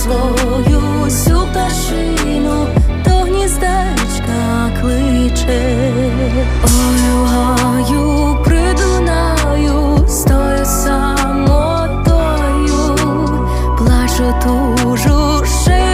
свою всю пташину до гніздечка кличе, Олюгаю, придунаю, стою самотою, плачу тужу шию.